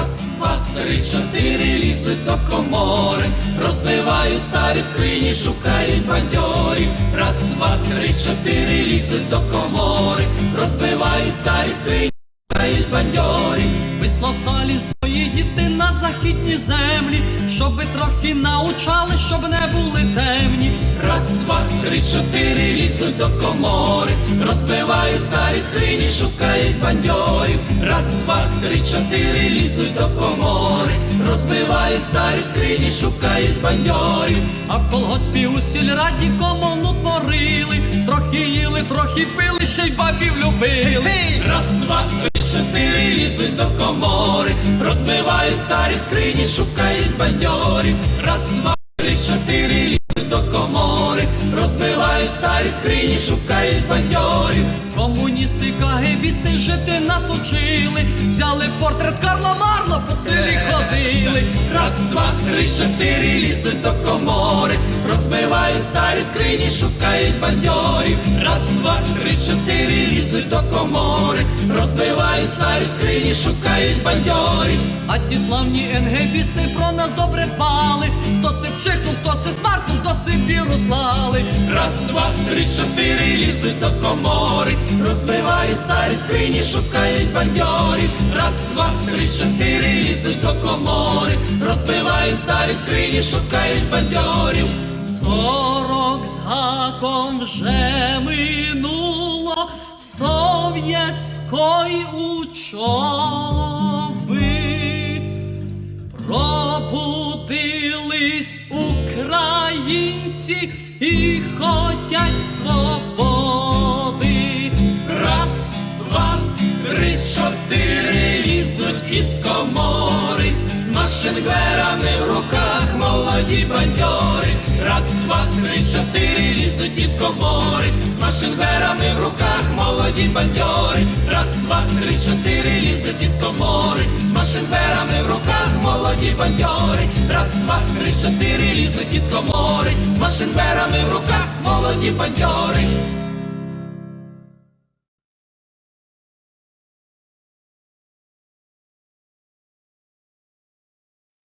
Раз, два, три, чотири лізуть до комори, розбиваю старі скрині, шукають бандьорів. Раз, два, три, чотири лізуть до комори, розбиваю старі скрині, шукають бандьорів. Вислав Сталін свої діти на західні землі, щоби трохи научали, щоб не були темні. Раз, два, три, чотири лізуть до комори, розбивають старі скрині, шукають бандьорів. Раз, два, три, чотири лізуть до комори, розбивають старі скрині, шукають бандьорів. А в колгоспі у сільраді комону творили, трохи їли, трохи пили, ще й бабів любили. Раз, два, лізуть до комори, розбивають старі скрині, шукають бандьорів. Раз, два, три, чотири лізуть до комори, розбивають старі скрині, шукають бандьорів. Комуністи, кагебісти жити нас учили, взяли портрет Карла Марла, по селі ходили. Раз, два, три, чотири лізуть до комори, розбивають старі скрині, шукають бандьорів. Раз, два, три, чотири лізуть до комори, розбивають старі скрині, шукають бандьорів. А ті славні енгебісти про нас добре дбали. Хто си вчихнув, хто си смаркнув, хто Сибіру слали. Раз, два, три, чотири лізуть до комори, розбивають старі скрині, шукають бандьорів. Раз, два, три, чотири лізуть до комори, розбивають старі скрині, шукають бандьорів. Сорок з гаком вже минуло совєтської учоби. Пробудились українці і хотять свободи. Раз, два, три, чотири лізуть із комори, з машингверами в руках молоді бандьори. Раз, два, три, чотири лізуть із комори, з машинверами в руках молоді бандьори. Раз, два, три, чотири лізуть із комори, з машинверами в руках молоді бандьори. Раз, два, три, чотири лізуть із комори, з машинверами в руках молоді бандьори.